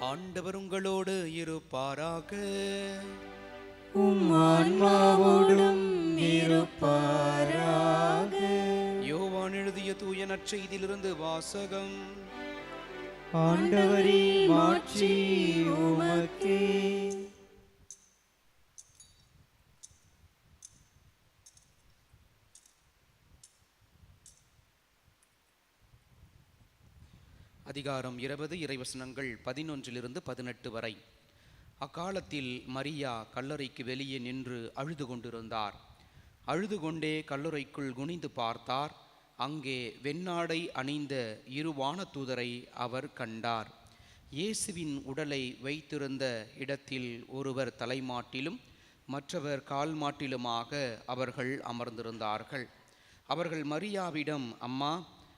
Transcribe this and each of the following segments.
ஆண்டவர் உங்களோடு இருப்பாராக. உம் ஆன்மாவோடும் இருப்பாராக. யோவான் எழுதிய தூய நற்செய்தியிலிருந்து வாசகம். ஆண்டவரே மாட்சி உமக்கே. அதிகாரம் இருபது இறைவசனங்கள் பதினொன்றிலிருந்து பதினெட்டு வரை. அக்காலத்தில் மரியா கல்லறைக்கு வெளியே நின்று அழுது கொண்டிருந்தார். அழுது கொண்டே கல்லறைக்குள் குனிந்து பார்த்தார். அங்கே வெண்ணாடை அணிந்த இரு வானதூதரை அவர் கண்டார். இயேசுவின் உடலை வைத்திருந்த இடத்தில் ஒருவர் தலைமாட்டிலும் மற்றவர் கால் மாட்டிலுமாக அவர்கள் அமர்ந்திருந்தார்கள். அவர்கள் மரியாவிடம் அம்மா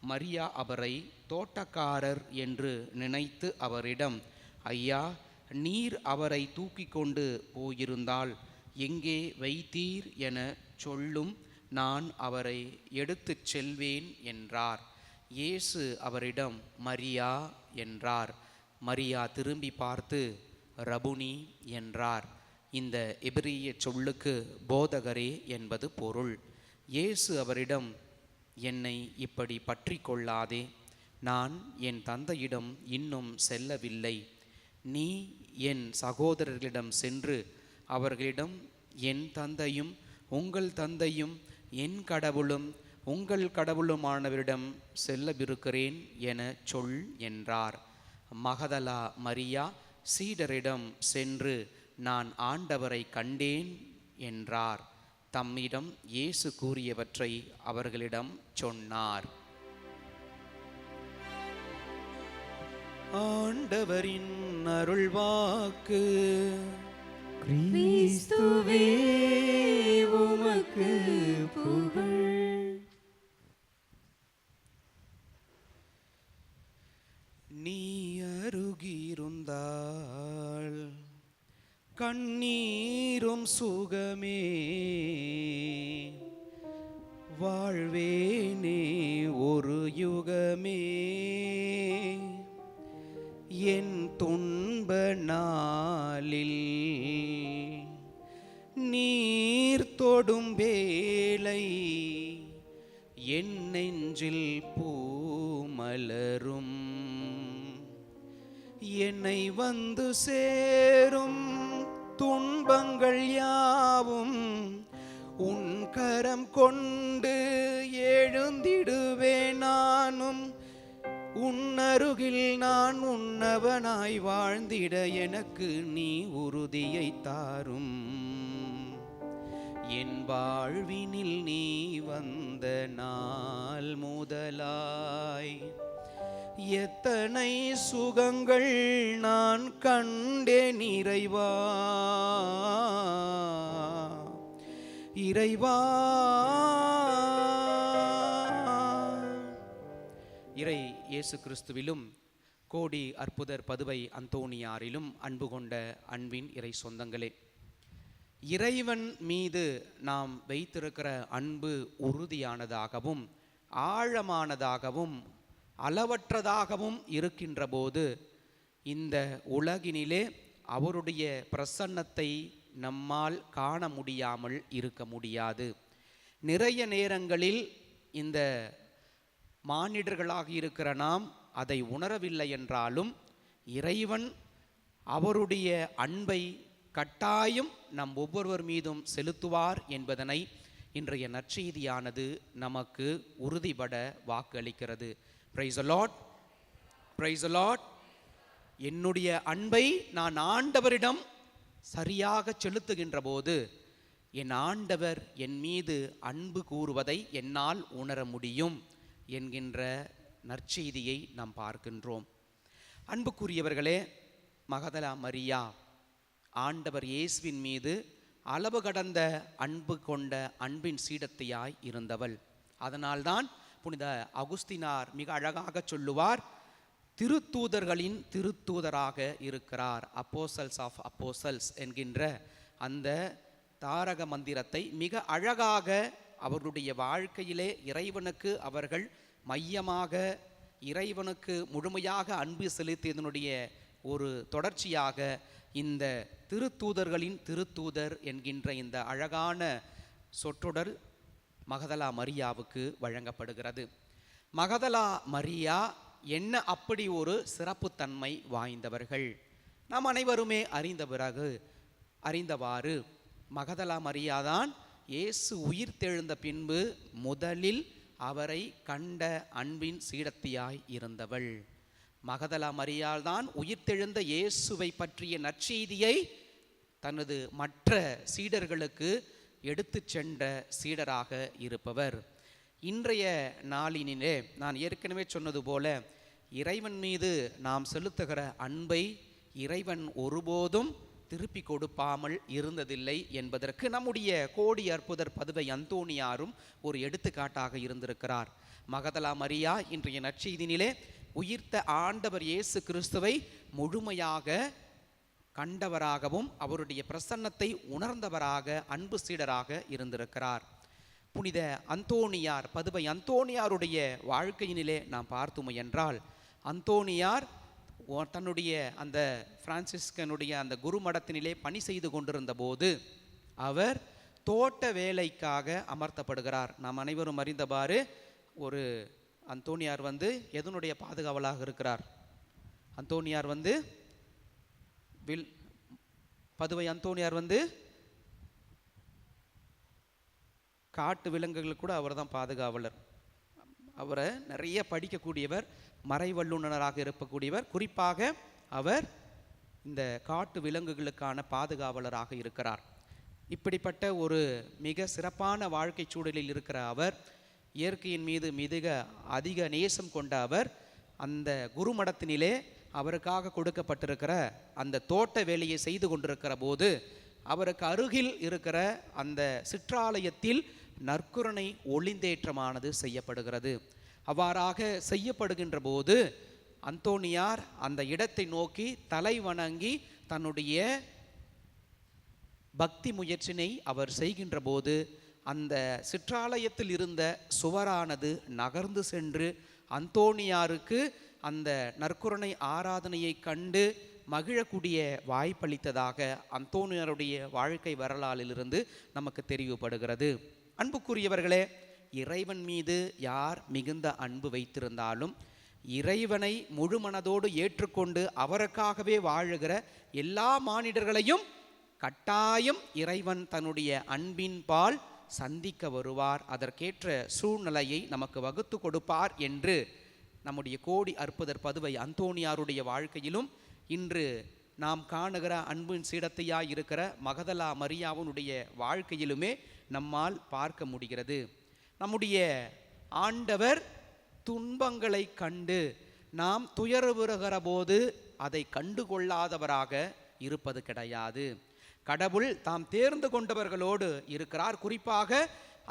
மரியா அவரை தோட்டக்காரர் என்று நினைத்து அவரிடம் ஐயா நீர் அவரை தூக்கி கொண்டு போயிருந்தால் எங்கே வைத்தீர் என சொல்லும் நான் அவரை எடுத்துச் செல்வேன் என்றார். இயேசு அவரிடம் மரியா என்றார். மரியா திரும்பி பார்த்து ரபுனி என்றார். இந்த எபிரிய சொல்லுக்கு போதகரே என்பது பொருள். இயேசு அவரிடம் என்னை இப்படி பற்றி கொள்ளாதே. நான் என் தந்தையிடம் இன்னும் செல்லவில்லை. நீ என் சகோதரர்களிடம் சென்று அவர்களிடம் என் தந்தையும் உங்கள் தந்தையும் என் கடவுளும் உங்கள் கடவுளுமானவரிடம் செல்லவிருக்கிறேன் என சொல் என்றார். மகதலா மரியா சீடரிடம் சென்று நான் ஆண்டவரை கண்டேன் என்றார். தம்மிடம் இயேசு கூறியவற்றை அவர்களிடம் சொன்னார். ஆண்டவரின் அருள்வாக்கு கிறிஸ்துவே உமக்கு புகழ். நீ அருகிருந்தாள் கண்ணீரும் சுகமே. வாழ்வேனே ஒரு யுகமே. என் துன்ப நாளில் நீர் தொடும் வேலை என் நெஞ்சில் பூமலரும் என்னை வந்து சேரும். துன்பங்கள் யாவும் உன் கரம் கொண்டு எழுந்திடுவேன் நானும். உன்னருகில் நான் உன்னவனாய் வாழ்ந்திட எனக்கு நீ உறுதியை தாரும். என் வாழ்வினில் நீ வந்த நாள் முதலாய். எத்தனை சுகங்கள் நான் கண்டேன் இறைவா. இறைவா. இறை இயேசு கிறிஸ்துவிலும் கோடி அற்புதர் பதுவை அந்தோணியாரிலும் அன்பு கொண்ட அன்பின் இறை சொந்தங்களே. இறைவன் மீது நாம் வைத்திருக்கிற அன்பு உறுதியானதாகவும் ஆழமானதாகவும் அளவற்றதாகவும் இருக்கின்ற போது இந்த உலகினிலே அவருடைய பிரசன்னத்தை நம்மால் காண முடியாமல் இருக்க முடியாது. நிறைய நேரங்களில் இந்த மானிடர்களாக இருக்கிற நாம் அதை உணரவில்லை என்றாலும் இறைவன் அவருடைய அன்பை கட்டாயம் நம் ஒவ்வொருவர் மீதும் செலுத்துவார் என்பதனை இன்றைய நற்செய்தியானது நமக்கு உறுதிபட வாக்களிக்கிறது. Praise the Lord praise the Lord என்னுடைய அன்பை நான் ஆண்டவரிடம் சரியாக செலுத்துகின்ற போது என் ஆண்டவர் என் மீது அன்பு கூறுவதை என்னால் உணர முடியும் என்கின்ற நற்செய்தியை நாம் பார்க்கின்றோம். அன்புக்குரியவர்களே மகதலா மரியா ஆண்டவர் இயேசுவின் மீது அளவு கடந்த அன்பு கொண்ட அன்பின் சீடத்தையாய் இருந்தவள். அதனால்தான் புனித அகுஸ்தினார் மிக அழகாக சொல்லுவார் திருத்தூதர்களின் திருத்தூதராக இருக்கிறார் அப்போசல்ஸ் ஆஃப் அப்போசல்ஸ் என்கின்ற அந்த தாரக மந்திரத்தை மிக அழகாக அவர்களுடைய வாழ்க்கையிலே இறைவனுக்கு அவர்கள் மையமாக இறைவனுக்கு முழுமையாக அன்பு செலுத்தியதனுடைய ஒரு தொடர்ச்சியாக இந்த திருத்தூதர்களின் திருத்தூதர் என்கின்ற இந்த அழகான சொற்றொடர் மகதலா மரியாவுக்கு வழங்கப்படுகிறது. மகதலா மரியா என்ன அப்படி ஒரு சிறப்புத்தன்மை வாய்ந்தவர்கள்? நாம் அனைவருமே அறிந்த பிறகு அறிந்தவாறு மகதலா மரியாதான் இயேசு உயிர்த்தெழுந்த பின்பு முதலில் அவரை கண்ட அன்பின் சீடத்தியாய் இருந்தவள். மகதலா மரியாள்தான் உயிர்த்தெழுந்த இயேசுவை பற்றிய நற்செய்தியை தனது மற்ற சீடர்களுக்கு எடுத்து சென்ற சீடராக இருப்பவர். இன்றைய நாளினிலே நான் ஏற்கனவே சொன்னது போல இறைவன் மீது நாம் செலுத்துகிற அன்பை இறைவன் ஒருபோதும் திருப்பி கொடுப்பாமல் இருந்ததில்லை என்பதற்கு நம்முடைய கோடி அற்புதர் பதுவை அந்தோணியாரும் ஒரு எடுத்துக்காட்டாக இருந்திருக்கிறார். மகதலா மரியா இன்றைய நற்செய்தினிலே உயிர்த்த ஆண்டவர் இயேசு கிறிஸ்துவை முழுமையாக கண்டவராகவும் அவருடைய பிரசன்னத்தை உணர்ந்தவராக அன்பு சீடராக இருந்திருக்கிறார். புனித அந்தோணியார் பதுவை அந்தோணியாருடைய வாழ்க்கையினிலே நாம் பார்த்துமை என்றால் அந்தோணியார் தன்னுடைய அந்த பிரான்சிஸ்கனுடைய அந்த குருமடத்தினிலே பணி செய்து கொண்டிருந்த போது அவர் தோட்ட வேலைக்காக அமர்த்தப்படுகிறார். நாம் அனைவரும் அறிந்தவாறு ஒரு அந்தோணியார் வந்து எதனுடைய பாதுகாவலாக இருக்கிறார்? அந்தோணியார் வந்து வில் பதுவை அந்தோனியார் வந்து காட்டு விலங்குகளுக்கு கூட அவர் தான் பாதுகாவலர். அவரை நிறைய படிக்கக்கூடியவர் மறை வல்லுநராக இருக்கக்கூடியவர் குறிப்பாக அவர் இந்த காட்டு விலங்குகளுக்கான பாதுகாவலராக இருக்கிறார். இப்படிப்பட்ட ஒரு மிக சிறப்பான வாழ்க்கை சூழலில் இருக்கிற அவர் இயற்கையின் மீது மிக அதிக நேசம் கொண்ட அவர் அந்த குருமடத்தினிலே அவருக்காக கொடுக்கப்பட்டிருக்கிற அந்த தோட்ட வேலையை செய்து கொண்டிருக்கிற போது அவருக்கு அருகில் இருக்கிற அந்த சிற்றாலயத்தில் நற்குரணை ஒளிந்தேற்றமானது செய்யப்படுகிறது. அவ்வாறாக செய்யப்படுகின்ற போது அந்தோனியார் அந்த இடத்தை நோக்கி தலை வணங்கி தன்னுடைய பக்தி முயற்சினை அவர் செய்கின்ற போது அந்த சிற்றாலயத்தில் இருந்த சுவரானது நகர்ந்து சென்று அந்தோணியாருக்கு அந்த நற்குரணை ஆராதனையை கண்டு மகிழக்கூடிய வாய்ப்பளித்ததாக அந்தோனியருடைய வாழ்க்கை வரலாறிலிருந்து நமக்கு தெரிவுபடுகிறது. அன்புக்குரியவர்களே இறைவன் மீது யார் மிகுந்த அன்பு வைத்திருந்தாலும் இறைவனை முழு மனதோடு ஏற்றுக்கொண்டு அவருக்காகவே வாழுகிற எல்லா மானிடர்களையும் கட்டாயம் இறைவன் தன்னுடைய அன்பின் பால் சந்திக்க வருவார். அதற்கேற்ற சூழ்நிலையை நமக்கு வகுத்து கொடுப்பார் என்று நம்முடைய கோடி அற்புதர் பதுவை அந்தோணியாருடைய வாழ்க்கையிலும் இன்று நாம் காணுகிற அன்பின் சீடத்தையாக இருக்கிற மகதலா மரியாவுனுடைய வாழ்க்கையிலுமே நம்மால் பார்க்க முடிகிறது. நம்முடைய ஆண்டவர் துன்பங்களை கண்டு நாம் துயருவுறுகிற போது அதை கண்டுகொள்ளாதவராக இருப்பது கிடையாது. கடவுள் தாம் தேர்ந்து கொண்டவர்களோடு இருக்கிறார். குறிப்பாக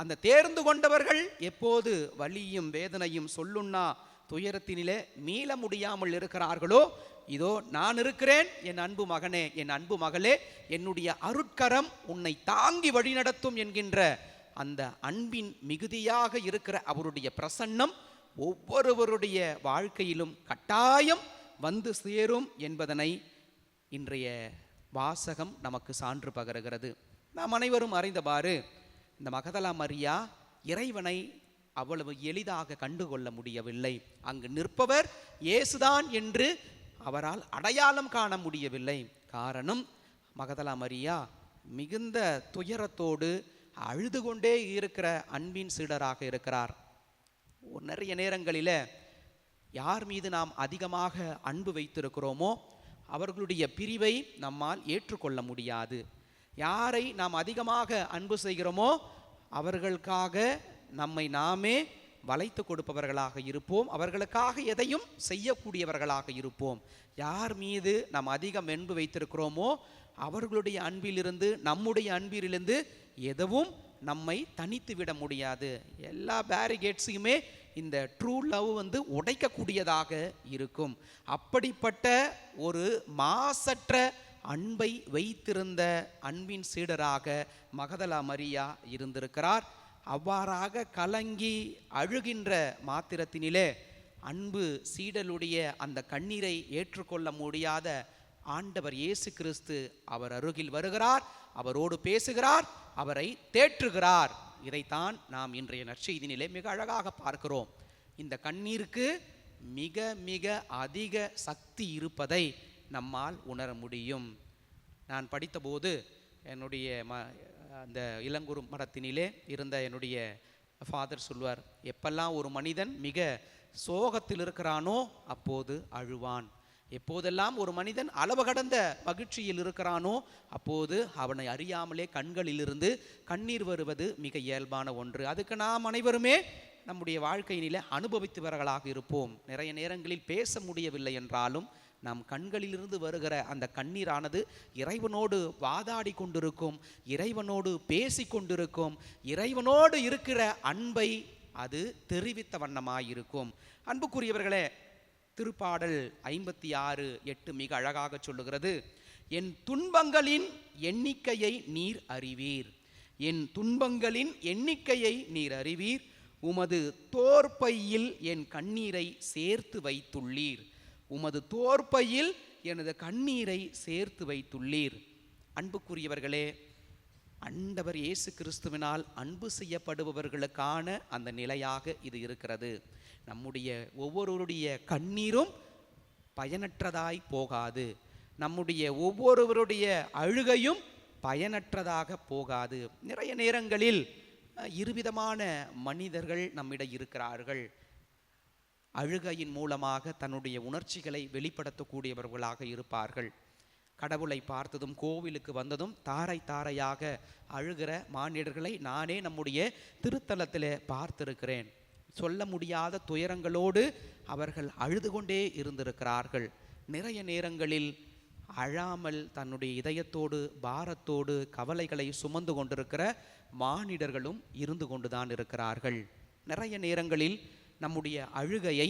அந்த தேர்ந்து கொண்டவர்கள் எப்போது வலியும் வேதனையும் சொல்லுண்ணா துயரத்தினிலே மீள முடியாமல் இருக்கிறார்களோ இதோ நான் இருக்கிறேன் என் அன்பு மகனே என் அன்பு மகளே என்னுடைய அருட்கரம் உன்னை தாங்கி வழிநடத்தும் என்கின்ற அந்த அன்பின் மிகுதியாக இருக்கிற அவருடைய பிரசன்னம் ஒவ்வொருவருடைய வாழ்க்கையிலும் கட்டாயம் வந்து சேரும் என்பதனை இன்றைய வாசகம் நமக்கு சான்று பகருகிறது. நாம் அனைவரும் அறிந்தவாறு இந்த மகதலா மரியா இறைவனை அவ்வளவு எளிதாக கண்டுகொள்ள முடியவில்லை. அங்கு நிற்பவர் இயேசுதான் என்று அவரால் அடையாளம் காண முடியவில்லை. காரணம் மகதலா மரியா மிகுந்த துயரத்தோடு அழுது கொண்டே இருக்கிற அன்பின் சீடராக இருக்கிறார். நிறைய நேரங்களில் யார் மீது நாம் அதிகமாக அன்பு வைத்திருக்கிறோமோ அவர்களுடைய பிரிவை நம்மால் ஏற்றுக்கொள்ள முடியாது. யாரை நாம் அதிகமாக அன்பு செய்கிறோமோ அவர்களுக்காக நம்மை நாமே வளைத்து கொடுப்பவர்களாக இருப்போம். அவர்களுக்காக எதையும் செய்யக்கூடியவர்களாக இருப்போம். யார் மீது நாம் அதிகம் அன்பு வைத்திருக்கிறோமோ அவர்களுடைய அன்பிலிருந்து நம்முடைய அன்பிலிருந்து எதுவும் நம்மை தனித்து விட முடியாது. எல்லா பேரிகேட்ஸையுமே இந்த ட்ரூ லவ் வந்து உடைக்கக்கூடியதாக இருக்கும். அப்படிப்பட்ட ஒரு மாசற்ற அன்பை வைத்திருந்த அன்பின் சீடராக மகதலா மரியா இருந்திருக்கிறார். அவ்வாறாக கலங்கி அழுகின்ற மாத்திரத்தினிலே அன்பு சீடலுடைய அந்த கண்ணீரை ஏற்றுக்கொள்ள முடியாத ஆண்டவர் இயேசு கிறிஸ்து அவர் அருகில் வருகிறார் அவரோடு பேசுகிறார் அவரை தேற்றுகிறார். இதைத்தான் நாம் இன்றைய நற்செய்தினிலே மிக அழகாக பார்க்கிறோம். இந்த கண்ணீருக்கு மிக மிக அதிக சக்தி இருப்பதை நம்மால் உணர முடியும். நான் படித்தபோது என்னுடைய ம அந்த இளங்குரு மடத்தினிலே இருந்த என்னுடைய ஃபாதர் சொல்வார் எப்பெல்லாம் ஒரு மனிதன் மிக சோகத்தில் இருக்கிறானோ அப்போது அழுவான். எப்போதெல்லாம் ஒரு மனிதன் அளவு கடந்த மகிழ்ச்சியில் இருக்கிறானோ அப்போது அவனை அறியாமலே கண்களிலிருந்து கண்ணீர் வருவது மிக இயல்பான ஒன்று. அதுக்கு நாம் அனைவருமே நம்முடைய வாழ்க்கையினிலே அனுபவித்தவர்களாக இருப்போம். நிறைய நேரங்களில் பேச முடியவில்லை என்றாலும் நம் கண்களிலிருந்து வருகிற அந்த கண்ணீரானது இறைவனோடு வாதாடி கொண்டிருக்கும் இறைவனோடு பேசி கொண்டிருக்கும் இறைவனோடு இருக்கிற அன்பை அது தெரிவித்த வண்ணமாயிருக்கும். அன்புக்குரியவர்களே திருப்பாடல் ஐம்பத்தி ஆறு எட்டு மிக அழகாக சொல்லுகிறது என் துன்பங்களின் எண்ணிக்கையை நீர் அறிவீர். என் துன்பங்களின் எண்ணிக்கையை நீர் அறிவீர். உமது தோற்பையில் என் கண்ணீரை சேர்த்து வைத்துள்ளீர். உமது தோற்பையில் எனது கண்ணீரை சேர்த்து வைத்துள்ளீர். அன்புக்குரியவர்களே அண்டவர் இயேசு கிறிஸ்துவினால் அன்பு செய்யப்படுபவர்களுக்கான அந்த நிலையாக இது இருக்கிறது. நம்முடைய ஒவ்வொருவருடைய கண்ணீரும் பயனற்றதாய் போகாது. நம்முடைய ஒவ்வொருவருடைய அழுகையும் பயனற்றதாக போகாது. நிறைய நேரங்களில் இருவிதமான மனிதர்கள் நம்மிடம் இருக்கிறார்கள். அழுகையின் மூலமாக தன்னுடைய உணர்ச்சிகளை வெளிப்படுத்தக்கூடியவர்களாக இருப்பார்கள். கடவுளை பார்த்ததும் கோவிலுக்கு வந்ததும் தாரை தாரையாக அழுகிற மானிடர்களை நானே நம்முடைய திருத்தலத்திலே பார்த்திருக்கிறேன். சொல்ல முடியாத துயரங்களோடு அவர்கள் அழுது கொண்டே இருந்திருக்கிறார்கள். நிறைய நேரங்களில் அழாமல் தன்னுடைய இதயத்தோடு பாரத்தோடு கவலைகளை சுமந்து கொண்டிருக்கிற மானிடர்களும் இருந்து கொண்டுதான் இருக்கிறார்கள். நிறைய நேரங்களில் நம்முடைய அழுகையை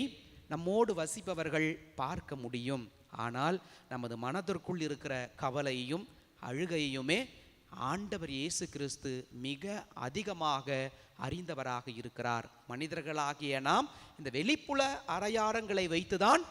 நம்மோடு வசிப்பவர்கள் பார்க்க முடியும். ஆனால் நமது மனதிற்குள் இருக்கிற கவலையையும் அழுகையுமே ஆண்டவர் இயேசு கிறிஸ்து மிக அதிகமாக அறிந்தவராக இருக்கிறார். மனிதர்களாகிய நாம் இந்த வெளிப்புல அரையாரங்களை வைத்துதான்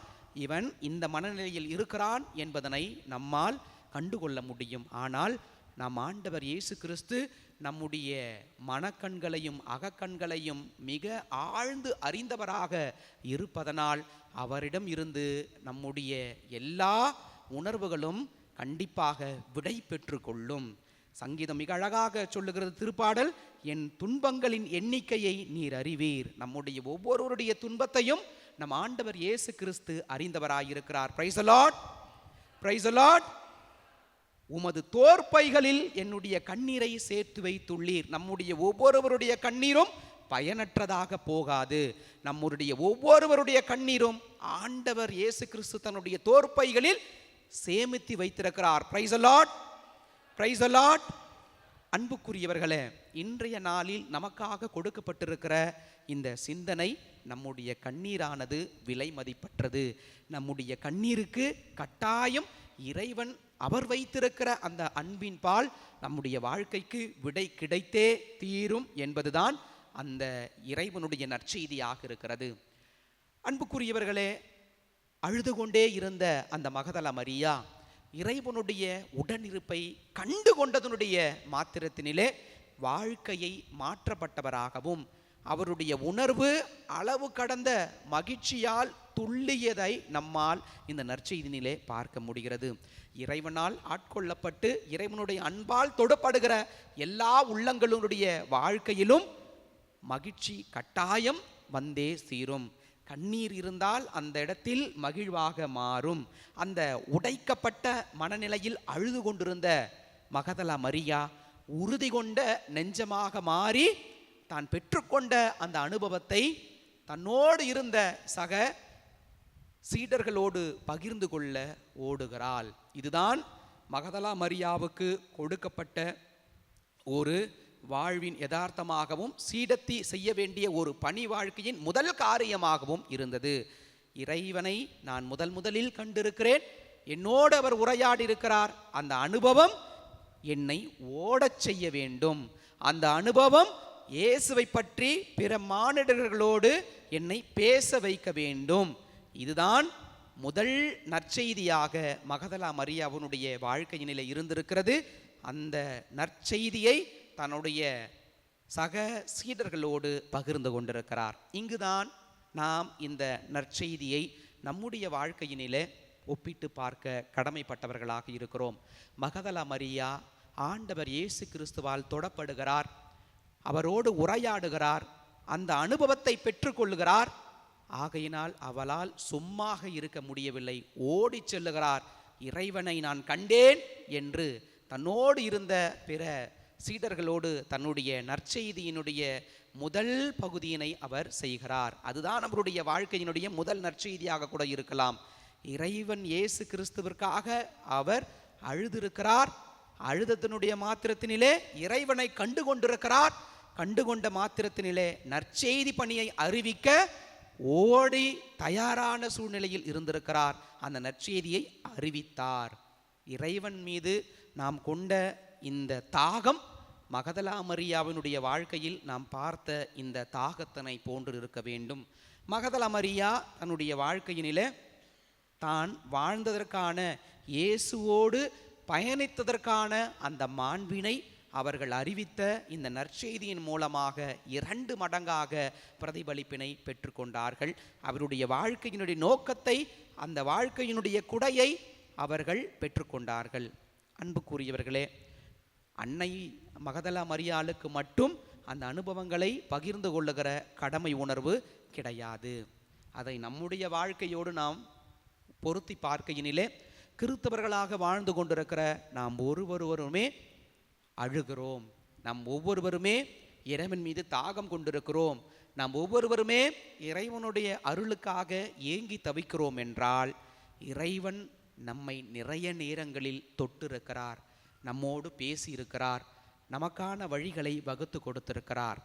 இவன் இந்த மனநிலையில் இருக்கிறான் என்பதனை நம்மால் கண்டுகொள்ள முடியும். ஆனால் நம் ஆண்டவர் இயேசு கிறிஸ்து நம்முடைய மனக்கண்களையும் அகக்கண்களையும் மிக ஆழ்ந்து அறிந்தவராக இருப்பதனால் அவரிடம் இருந்து நம்முடைய எல்லா உணர்வுகளும் கண்டிப்பாக விடை பெற்று கொள்ளும் சங்கீதம் மிக அழகாக சொல்லுகிறது திருப்பாடல் என் துன்பங்களின் எண்ணிக்கையை நீர் அறிவீர். நம்முடைய ஒவ்வொருவருடைய துன்பத்தையும் நம் ஆண்டவர் இயேசு கிறிஸ்து அறிந்தவராயிருக்கிறார். Praise the Lord praise the Lord உமது தோற்பைகளில் என்னுடைய கண்ணீரை சேர்த்து வைத்துள்ளீர். நம்முடைய ஒவ்வொருவருடைய கண்ணீரும் பயனற்றதாக போகாது. நம்முடைய ஒவ்வொருவருடைய கண்ணீரும் ஆண்டவர் இயேசு கிறிஸ்து தன்னுடைய தோற்பைகளில் சேமித்து வைத்திருக்கிறார். பிரைஸ் அலாட் பிரைஸ் அலாட் அன்புக்குரியவர்களே இன்றைய நாளில் நமக்காக கொடுக்கப்பட்டிருக்கிற இந்த சிந்தனை நம்முடைய கண்ணீரானது விலை மதிப்பற்றது. நம்முடைய கண்ணீருக்கு கட்டாயம் இறைவன் அவர் வைத்திருக்கிற அந்த அன்பின் பால் நம்முடைய வாழ்க்கைக்கு விடை கிடைத்தே தீரும் என்பதுதான் அந்த இறைவனுடைய நற்செய்தியாக இருக்கிறது. அன்புக்குரியவர்களே அழுது கொண்டே இருந்த அந்த மகதல மரியா இறைவனுடைய உடனிருப்பை கண்டு கொண்டதனுடைய மாத்திரத்தினிலே வாழ்க்கையை மாற்றப்பட்டவராகவும் அவருடைய உணர்வு அளவு கடந்த மகிழ்ச்சியால் துள்ளியதை நம்மால் இந்த நற்செய்தினிலே பார்க்க முடிகிறது. இறைவனால் ஆட்கொள்ளப்பட்டு இறைவனுடைய அன்பால் தொடுப்படுகிற எல்லா உள்ளங்களுடைய வாழ்க்கையிலும் மகிழ்ச்சி கட்டாயம் வந்தே சீரும். கண்ணீர் இருந்தால் அந்த இடத்தில் மகிழ்வாக மாறும். அந்த உடைக்கப்பட்ட மனநிலையில் அழுது கொண்டிருந்த மகதலா மரியா உறுதி கொண்ட நெஞ்சமாக மாறி தான் பெற்றுக்கொண்ட அந்த அனுபவத்தை தன்னோடு இருந்த சக சீடர்களோடு பகிர்ந்து கொள்ள ஓடுகிறாள். இதுதான் மகதலா மரியாவுக்கு கொடுக்கப்பட்ட ஒரு வாழ்வின் யதார்த்தமாகவும் சீடத்தி செய்ய வேண்டிய ஒரு பணி வாழ்க்கையின் முதல் காரியமாகவும் இருந்தது. இறைவனை நான் முதல் முதலில் கண்டிருக்கிறேன். என்னோடு அவர் உரையாடி இருக்கிறார் அந்த அனுபவம் என்னை ஓடச் செய்ய வேண்டும். அந்த அனுபவம் இயேசுவை பற்றி பிற மானிடர்களோடு என்னை பேச வைக்க வேண்டும். இதுதான் முதல் நற்செய்தியாக மகதலா மரியாவுனுடைய வாழ்க்கையினிலே இருந்திருக்கிறது. அந்த நற்செய்தியை தன்னுடைய சக சீடர்களோடு பகிர்ந்து கொண்டிருக்கிறார். இங்குதான் நாம் இந்த நற்செய்தியை நம்முடைய வாழ்க்கையினிலே ஒப்பிட்டு பார்க்க கடமைப்பட்டவர்களாக இருக்கிறோம். மகதலா மரியா ஆண்டவர் இயேசு கிறிஸ்துவால் தொடப்படுகிறார். அவரோடு உரையாடுகிறார் அந்த அனுபவத்தை பெற்றுக்கொள்கிறார் ஆகையினால் அவளால் சும்மாக இருக்க முடியவில்லை. ஓடிச் செல்லுகிறார். இறைவனை நான் கண்டேன் என்று தன்னோடு இருந்த பிற சீடர்களோடு தன்னுடைய நற்செய்தியினுடைய முதல் பகுதியினை அவர் செய்கிறார். அதுதான் அவருடைய வாழ்க்கையினுடைய முதல் நற்செய்தியாக கூட இருக்கலாம். இறைவன் இயேசு கிறிஸ்துவிற்காக அவர் அழுதிருக்கிறார். அழுதத்தினுடைய மாத்திரத்தினிலே இறைவனை கண்டு கொண்டிருக்கிறார் கண்டுகொண்ட மாத்திரத்தினிலே நற்செய்தி பணியை அறிவிக்க ஓடி தயாரான சூழ்நிலையில் இருந்திருக்கிறார். அந்த நற்செய்தியை அறிவித்தார். இறைவன் மீது நாம் கொண்ட இந்த தாகம் மகதலா மரியாவினுடைய வாழ்க்கையில் நாம் பார்த்த இந்த தாகத்தினை போன்று இருக்க வேண்டும். மகதலா மரியா தன்னுடைய வாழ்க்கையினிலே தான் வாழ்ந்ததற்கான இயேசுவோடு பயணித்ததற்கான அந்த மாண்பினை அவர்கள் அறிவித்த இந்த நற்செய்தியின் மூலமாக இரண்டு மடங்காக பிரதிபலிப்பினை பெற்றுக்கொண்டார்கள். அவருடைய வாழ்க்கையினுடைய நோக்கத்தை அந்த வாழ்க்கையினுடைய குடையை அவர்கள் பெற்றுக்கொண்டார்கள். அன்புக்குரியவர்களே அன்னை மகதலா மரியாளுக்கு மட்டும் அந்த அனுபவங்களை பகிர்ந்து கொள்ளுகிற கடமை உணர்வு கிடையாது. அதை நம்முடைய வாழ்க்கையோடு நாம் பொருத்தி பார்க்கையினிலே கிறித்தவர்களாக வாழ்ந்து கொண்டிருக்கிற நாம் ஒருவருவருமே அழுகிறோம். நாம் ஒவ்வொருவருமே இறைவன் மீது தாகம் கொண்டிருக்கிறோம். நாம் ஒவ்வொருவருமே இறைவனுடைய அருளுக்காக ஏங்கி தவிக்கிறோம் என்றால் இறைவன் நம்மை நிறைய நேரங்களில் தொட்டிருக்கிறார் நம்மோடு பேசியிருக்கிறார் நமக்கான வழிகளை வகுத்து கொடுத்திருக்கிறார்.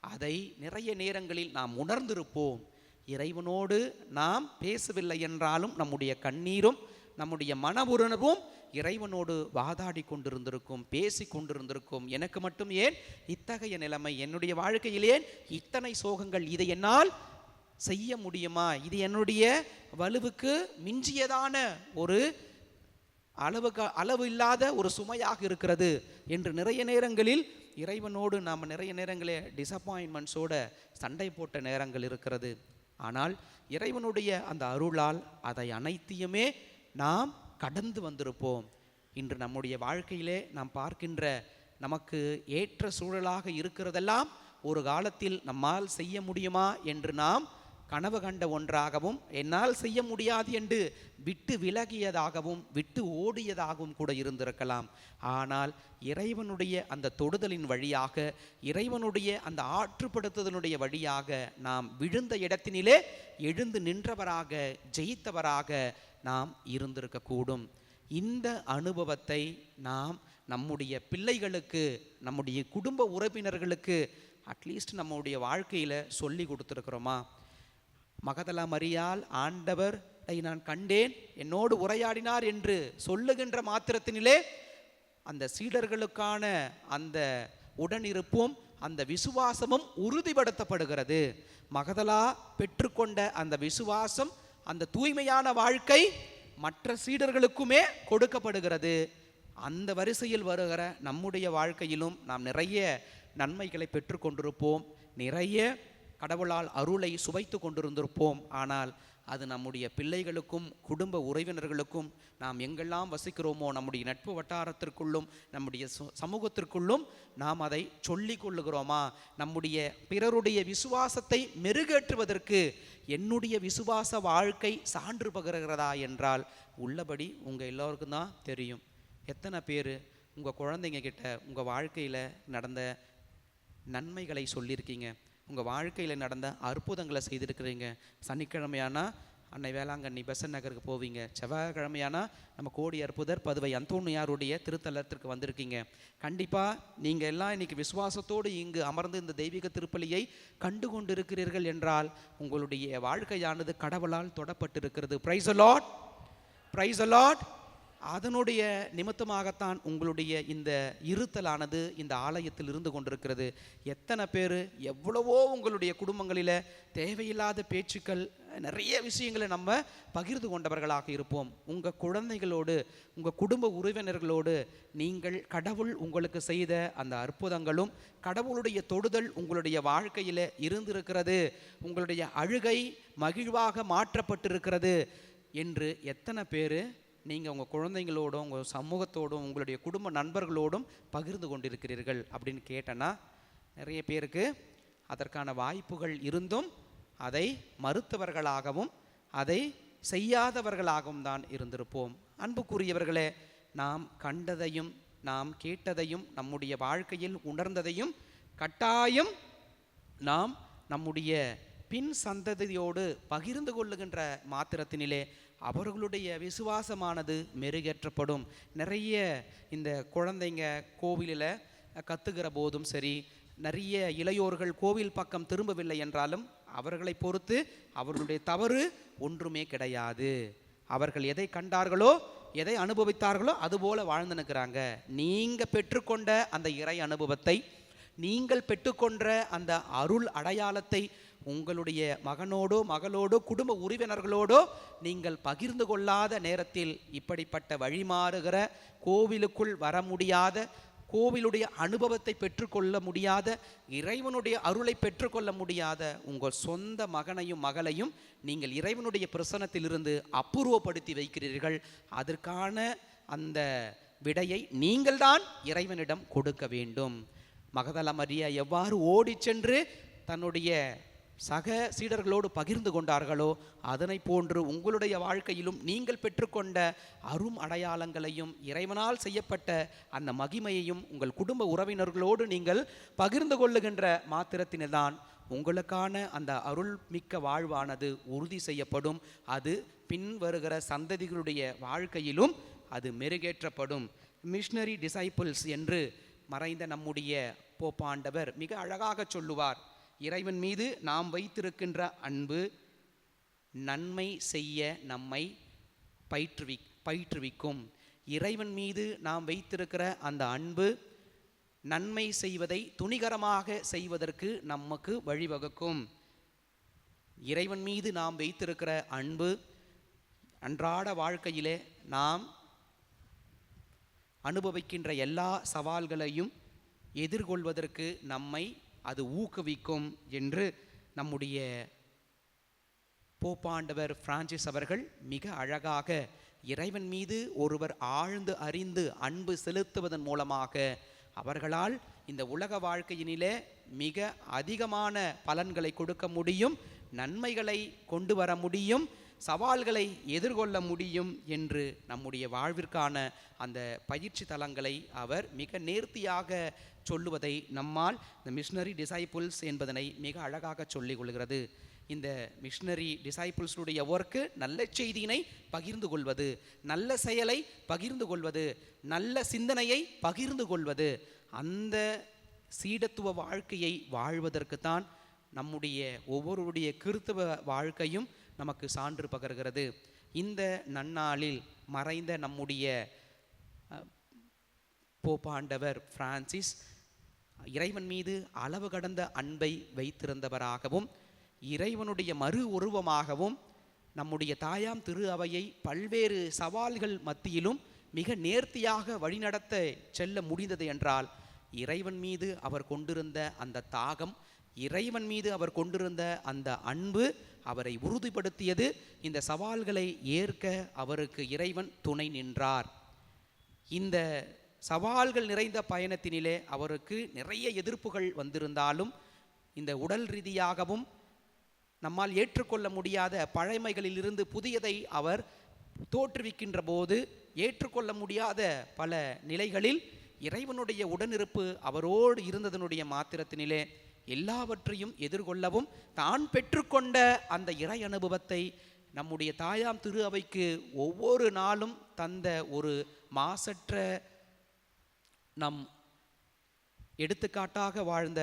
அதை நிறைய நேரங்களில் நாம் உணர்ந்திருப்போம். இறைவனோடு நாம் பேசவில்லை என்றாலும் நம்முடைய கண்ணீரும் நம்முடைய மன உணர்வும் இறைவனோடு வாதாடி கொண்டிருந்திருக்கும் பேசி கொண்டிருந்திருக்கும் எனக்கு மட்டும் ஏன்? இத்தகைய நிலைமை என்னுடைய வாழ்க்கையில் ஏன்? இத்தனை சோகங்கள் இதை என்னால் செய்ய முடியுமா? இது என்னுடைய வலுவுக்கு மிஞ்சியதான ஒரு அளவு அளவு இல்லாத ஒரு சுமையாக இருக்கிறது என்று நிறைய நேரங்களில் இறைவனோடு நாம் நிறைய நேரங்களில் டிசப்பாயின்மெண்ட்ஸோட சண்டை போட்ட நேரங்கள் இருக்கிறது. ஆனால் இறைவனுடைய அந்த அருளால் அதை அனைத்தையுமே நாம் கடந்து வந்திருப்போம். இன்று நம்முடைய வாழ்க்கையிலே நாம் பார்க்கின்ற நமக்கு ஏற்ற சூழலாக இருக்கிறதெல்லாம் ஒரு காலத்தில் நம்மால் செய்ய முடியுமா என்று நாம் கனவு கண்ட ஒன்றாகவும் என்னால் செய்ய முடியாது என்று விட்டு விலகியதாகவும் விட்டு ஓடியதாகவும் கூட இருந்திருக்கலாம். ஆனால் இறைவனுடைய அந்த தொடுதலின் வழியாக இறைவனுடைய அந்த ஆற்றுப்படுத்துதலுடைய வழியாக நாம் விழுந்த இடத்தினிலே எழுந்து நின்றவராக ஜெயித்தவராக நாம் இருந்திருக்கக்கூடும். இந்த அனுபவத்தை நாம் நம்முடைய பிள்ளைகளுக்கு நம்முடைய குடும்ப உறவினர்களுக்கு அட்லீஸ்ட் நம்முடைய வாழ்க்கையில் சொல்லி கொடுத்துருக்குறோமா? மகதலா மரியால் ஆண்டவர் நான் கண்டேன் என்னோடு உரையாடினார் என்று சொல்லுகின்ற மாத்திரத்தினிலே அந்த சீடர்களுக்கான அந்த உடனிருப்பும் அந்த விசுவாசமும் உறுதிப்படுத்தப்படுகிறது. மகதலா பெற்றுக்கொண்ட அந்த விசுவாசம் அந்த தூய்மையான வாழ்க்கை மற்ற சீடர்களுக்குமே கொடுக்கப்படுகிறது. அந்த வரிசையில் வருகிற நம்முடைய வாழ்க்கையிலும் நாம் நிறைய நன்மைகளை பெற்றுக்கொண்டிருப்போம் நிறைய கடவுளால் அருளை சுவைத்து கொண்டிருந்திருப்போம். ஆனால் அது நம்முடைய பிள்ளைகளுக்கும் குடும்ப உறவினர்களுக்கும் நாம் எங்கெல்லாம் வசிக்கிறோமோ நம்முடைய நட்பு வட்டாரத்திற்குள்ளும் நம்முடைய சு- சமூகத்திற்குள்ளும் நாம் அதை சொல்லிக் கொள்ளுகிறோமா? நம்முடைய பிறருடைய விசுவாசத்தை மெருகேற்றுவதற்கு என்னுடைய விசுவாச வாழ்க்கை சான்று பகிர்கிறதா என்றால் உள்ளபடி உங்கள் எல்லோருக்கும் தான் தெரியும். எத்தனை பேர் உங்கள் குழந்தைங்க கிட்ட உங்கள் வாழ்க்கையில் நடந்த நன்மைகளை சொல்லியிருக்கீங்க. உங்கள் வாழ்க்கையில் நடந்த அற்புதங்களை செய்திருக்கிறீங்க. சனிக்கிழமையானா அன்னை வேளாங்கண்ணி பெசன் நகருக்கு போவீங்க. செவ்வாய்க்கிழமையானா நம்ம கோடி அற்புதர் பதுவை அந்தோணியாருடைய திருத்தலத்திற்கு வந்திருக்கீங்க. கண்டிப்பாக நீங்கள் எல்லாம் இன்னைக்கு விசுவாசத்தோடு இங்கு அமர்ந்து இந்த தெய்வீக திருப்பலியை கண்டு கொண்டிருக்கிறீர்கள் என்றால் உங்களுடைய வாழ்க்கையானது கடவுளால் தொடப்பட்டிருக்கிறது. Praise the Lord praise the Lord அதனுடைய நிமித்தமாகத்தான் உங்களுடைய இந்த இருத்தலானது இந்த ஆலயத்தில் இருந்து கொண்டிருக்கிறது. எத்தனை பேர் எவ்வளவோ உங்களுடைய குடும்பங்களில் தேவையில்லாத பேச்சுக்கள் நிறைய விஷயங்களை நம்ம பகிர்ந்து கொண்டவர்களாக இருப்போம். உங்கள் குழந்தைகளோடு உங்கள் குடும்ப உறவினர்களோடு நீங்கள் கடவுள் உங்களுக்கு செய்த அந்த அற்புதங்களும் கடவுளுடைய தொடுதல் உங்களுடைய வாழ்க்கையில் இருந்திருக்கிறது. உங்களுடைய அழுகை மகிழ்வாக மாற்றப்பட்டிருக்கிறது. என்று எத்தனை பேர் நீங்கள் உங்கள் குழந்தைங்களோடும் உங்கள் சமூகத்தோடும் உங்களுடைய குடும்ப நண்பர்களோடும் பகிர்ந்து கொண்டிருக்கிறீர்கள் அப்படின்னு கேட்டேன்னா நிறைய பேருக்கு அதற்கான வாய்ப்புகள் இருந்தும் அதை மறுத்தவர்களாகவும் அதை செய்யாதவர்களாகவும் தான் இருந்திருப்போம். அன்புக்குரியவர்களே நாம் கண்டதையும் நாம் கேட்டதையும் நம்முடைய வாழ்க்கையில் உணர்ந்ததையும் கட்டாயம் நாம் நம்முடைய பின் சந்ததியோடு பகிர்ந்து கொள்ளுகின்ற மாத்திரத்தினிலே அவர்களுடைய விசுவாசமானது மெருகேற்றப்படும். நிறைய இந்த குழந்தைங்க கோவிலில் கத்துகிற போதும் சரி நிறைய இளையோர்கள் கோவில் பக்கம் திரும்பவில்லை என்றாலும் அவர்களை பொறுத்து அவர்களுடைய தவறு ஒன்றுமே கிடையாது. அவர்கள் எதை கண்டார்களோ எதை அனுபவித்தார்களோ அதுபோல வாழ்ந்து நிற்கிறாங்க. நீங்கள் பெற்றுக்கொண்ட அந்த இறை அனுபவத்தை நீங்கள் பெற்றுக்கொண்ட அந்த அருள் அடையாளத்தை உங்களுடைய மகனோடோ மகளோடோ குடும்ப உறவினர்களோடோ நீங்கள் பகிர்ந்து கொள்ளாத நேரத்தில் இப்படிப்பட்ட வழிமாறுகிற கோவிலுக்குள் வர முடியாத கோவிலுடைய அனுபவத்தை பெற்றுக்கொள்ள முடியாத இறைவனுடைய அருளை பெற்றுக்கொள்ள முடியாத உங்கள் சொந்த மகனையும் மகளையும் நீங்கள் இறைவனுடைய பிரசனத்திலிருந்து அப்புறப்படுத்தி வைக்கிறீர்கள். அதற்கான அந்த விடையை நீங்கள்தான் இறைவனிடம் கொடுக்க வேண்டும். மகதல மரியா எவ்வாறு ஓடிச் சென்று தன்னுடைய சக சீடர்களோடு பகிர்ந்து கொண்டார்களோ அதனை போன்று உங்களுடைய வாழ்க்கையிலும் நீங்கள் பெற்றுக்கொண்ட அரும் அடையாளங்களையும் இறைவனால் செய்யப்பட்ட அந்த மகிமையையும் உங்கள் குடும்ப உறவினர்களோடு நீங்கள் பகிர்ந்து கொள்ளுகின்ற மாத்திரத்தினதான் உங்களுக்கான அந்த அருள் மிக்க வாழ்வானது உறுதி செய்யப்படும். அது பின்வருகிற சந்ததிகளுடைய வாழ்க்கையிலும் அது மெருகேற்றப்படும். மிஷனரி டிசைபிள்ஸ் என்று மறைந்த நம்முடைய போப்பாண்டவர் மிக அழகாக சொல்லுவார். இறைவன் மீது நாம் வைத்திருக்கின்ற அன்பு நன்மை செய்ய நம்மை பயிற்றுவி பயிற்றுவிக்கும். இறைவன் மீது நாம் வைத்திருக்கிற அந்த அன்பு நன்மை செய்வதை துணிகரமாக செய்வதற்கு நமக்கு வழிவகுக்கும். இறைவன் மீது நாம் வைத்திருக்கிற அன்பு அன்றாட வாழ்க்கையிலே நாம் அனுபவிக்கின்ற எல்லா சவால்களையும் எதிர்கொள்வதற்கு நம்மை அது ஊக்குவிக்கும் என்று நம்முடைய போப்பாண்டவர் பிரான்சிஸ் அவர்கள் மிக அழகாக இறைவன் மீது ஒருவர் ஆழ்ந்து அறிந்து அன்பு செலுத்துவதன் மூலமாக அவர்களால் இந்த உலக வாழ்க்கையினிலே மிக அதிகமான பலன்களை கொடுக்க முடியும் நன்மைகளை கொண்டு வர முடியும். சவால்களை எதிர்கொள்ள முடியும் என்று நம்முடைய வாழ்விற்கான அந்த பயிற்சி தலங்களை அவர் மிக நேர்த்தியாக சொல்லுவதை நம்மால் இந்த மிஷினரி டிசைபிள்ஸ் என்பதனை மிக அழகாக சொல்லிக் கொள்கிறது. இந்த மிஷினரி டிசைபிள்ஸுடைய ஒர்க்கு நல்ல செய்தியினை பகிர்ந்து கொள்வது நல்ல செயலை பகிர்ந்து கொள்வது நல்ல சிந்தனையை பகிர்ந்து கொள்வது அந்த சீடத்துவ வாழ்க்கையை வாழ்வதற்கு தான் நம்முடைய ஒவ்வொருடைய கிறித்துவ வாழ்க்கையும் நமக்கு சான்று பகர்கிறது. இந்த நன்னாளில் மறைந்த நம்முடைய போப்பாண்டவர் பிரான்சிஸ் இறைவன் மீது அளவு கடந்த அன்பை வைத்திருந்தவராகவும் இறைவனுடைய மறு உருவமாகவும் நம்முடைய தாயாம் திரு அவையை பல்வேறு சவால்கள் மத்தியிலும் மிக நேர்த்தியாக வழிநடத்த செல்ல முடிந்தது என்றால் இறைவன் மீது அவர் கொண்டிருந்த அந்த தாகம் இறைவன் மீது அவர் கொண்டிருந்த அந்த அன்பு அவரை உறுதிப்படுத்தியது. இந்த சவால்களை ஏற்க அவருக்கு இறைவன் துணை நின்றார். இந்த சவால்கள் நிறைந்த பயணத்தினிலே அவருக்கு நிறைய எதிர்ப்புகள் வந்திருந்தாலும் இந்த உடல் ரீதியாகவும் நம்மால் ஏற்றுக்கொள்ள முடியாத பழமைகளிலிருந்து புதியதை அவர் தோற்றுவிக்கின்ற போது ஏற்றுக்கொள்ள முடியாத பல நிலைகளில் இறைவனுடைய உடனிருப்பு அவரோடு இருந்ததனுடைய மாத்திரத்தினிலே எல்லாவற்றையும் எதிர்கொள்ளவும் தான் பெற்றுக்கொண்ட அந்த இறை அனுபவத்தை நம்முடைய தாயாம் திரு அவைக்கு ஒவ்வொரு நாளும் தந்த ஒரு மாசற்ற நம் எடுத்துக்காட்டாக வாழ்ந்த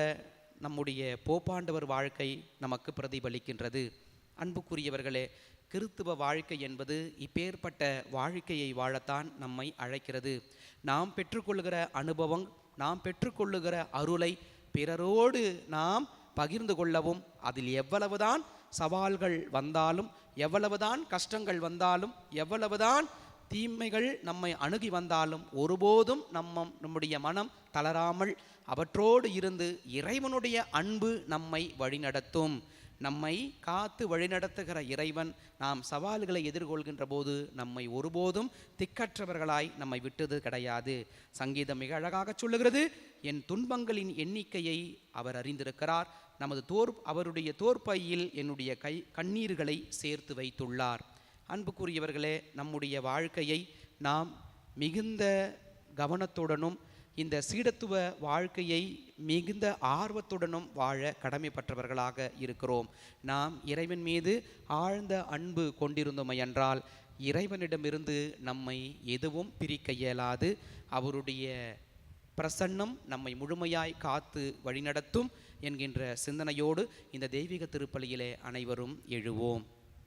நம்முடைய போப்பாண்டவர் வாழ்க்கை நமக்கு பிரதிபலிக்கின்றது. அன்புக்குரியவர்களே கிறித்துவ வாழ்க்கை என்பது இப்பேற்பட்ட வாழ்க்கையை வாழத்தான் நம்மை அழைக்கிறது. நாம் பெற்றுக்கொள்கிற அனுபவம் நாம் பெற்றுக்கொள்ளுகிற அருளை பிறரோடு நாம் பகிர்ந்து கொள்ளவும் அதில் எவ்வளவுதான் சவால்கள் வந்தாலும் எவ்வளவுதான் கஷ்டங்கள் வந்தாலும் எவ்வளவுதான் தீமைகள் நம்மை அணுகி வந்தாலும் ஒருபோதும் நம்ம நம்முடைய மனம் தளராமல் அவற்றோடு இருந்து இறைவனுடைய அன்பு நம்மை வழிநடத்தும். நம்மை காத்து வழிநடத்துகிற இறைவன் நாம் சவால்களை எதிர்கொள்கின்ற போது நம்மை ஒருபோதும் திக்கற்றவர்களாய் நம்மை விட்டது கிடையாது. சங்கீதம் மிக அழகாக சொல்லுகிறது என் துன்பங்களின் எண்ணிக்கையை அவர் அறிந்திருக்கிறார். நமது தோர் அவருடைய தோற்பையில் என்னுடைய கை கண்ணீர்களை சேர்த்து வைத்துள்ளார். அன்புக்குரியவர்களே நம்முடைய வாழ்க்கையை நாம் மிகுந்த கவனத்துடனும் இந்த சீடத்துவ வாழ்க்கையை மிகுந்த ஆர்வத்துடனும் வாழ கடமைப்பட்டவர்களாக இருக்கிறோம். நாம் இறைவன் மீது ஆழ்ந்த அன்பு கொண்டிருந்தோமை என்றால் இறைவனிடமிருந்து நம்மை எதுவும் பிரிக்க இயலாது. அவருடைய பிரசன்னம் நம்மை முழுமையாய் காத்து வழிநடத்தும் என்கின்ற சிந்தனையோடு இந்த தெய்வீக திருப்பலியிலே அனைவரும் எழுவோம்.